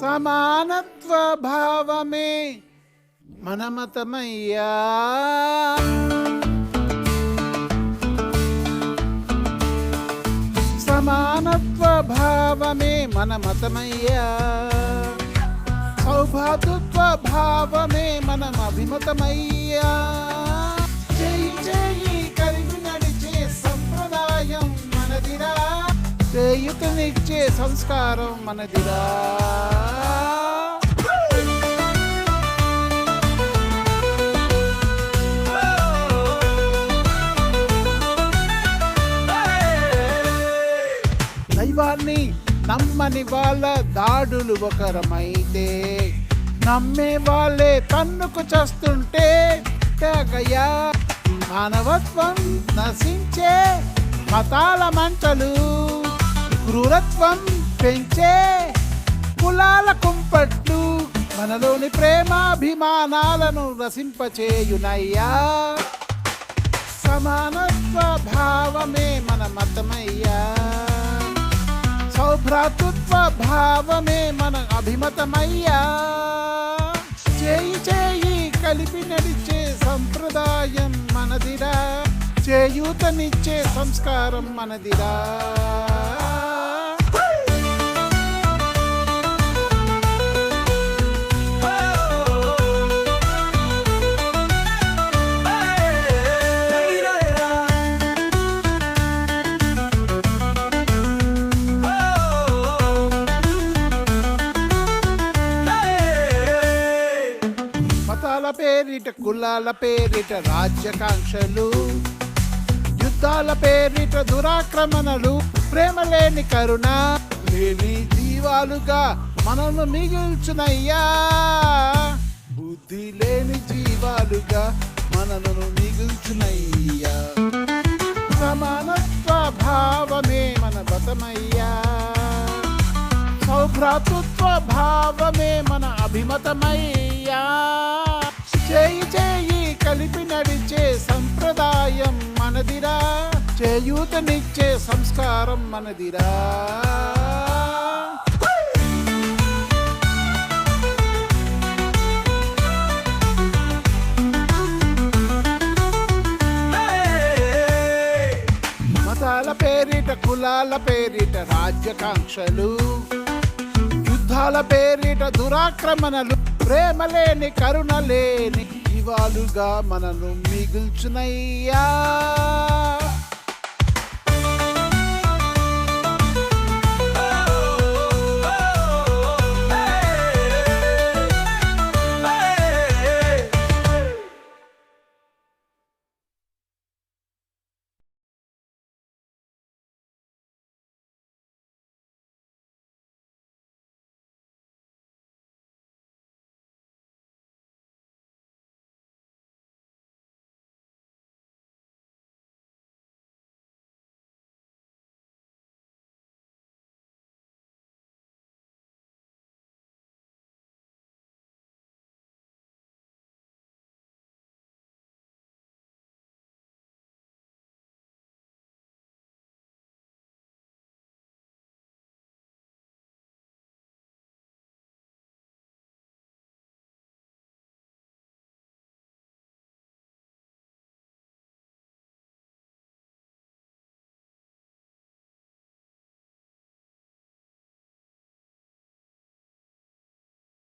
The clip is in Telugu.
సమానత్వ భావమే మనమతమయ్యా. సమానత్వ భావమే మనమతమయ్యా. సౌభాతృత్వ భావమే మనం అభిమతమయ్యా చేయి చేయి కలిగి నడిచే సంప్రదాయం మనదిరా. చేయుతనిచ్చే సంస్కారం మనదిరా. దైవాన్ని నమ్మని వాళ్ళ దాడులు ఒకరమైతే నమ్మే వాళ్ళే తన్నుకు చస్తుంటే తెగయా మానవత్వం నశించే మతాల మంటలు క్రూరత్వం పెంచే కులాల కుంపట్లు మనలోని ప్రేమాభిమానాలను రసింపచేయునయ్యా. సమానత్వ భావమే మన మతమయ్యా. భ్రాతృత్వ భావమే మన అభిమతమయ్యా. చేయి చేయి కలిపి నడిచే సంప్రదాయం మనదిరా. చేయూతనిచ్చే సంస్కారం మనదిరా. మతాల పేరిట కులాల పేరిట రాజ్యకాంక్షలు. యుద్ధాల పేరిట దురాక్రమణలు ప్రేమ లేని కరుణ. లేని జీవాలుగా మనల్ని మిగుల్చునయ్యా. బుద్ధి లేని జీవాలుగా మనలను మిగుల్చునయ్యా. సమానత్వ భావమే మన బతమయ్యా సౌభ్రాతృత్వ భావమే మన అభిమతమయ్యా. చేయి చేయి కలిపి నడిచే సంప్రదాయం మనదిరా. చేయూతనిచ్చే సంస్కారం మనదిరా. మతాల పేరిట కులాల పేరిట రాజ్యకాంక్షలు. యుద్ధాల పేరిట దురాక్రమణలు ప్రేమ లేని కరుణ లేని జీవాలుగా మనను మిగుల్చునయ్యా.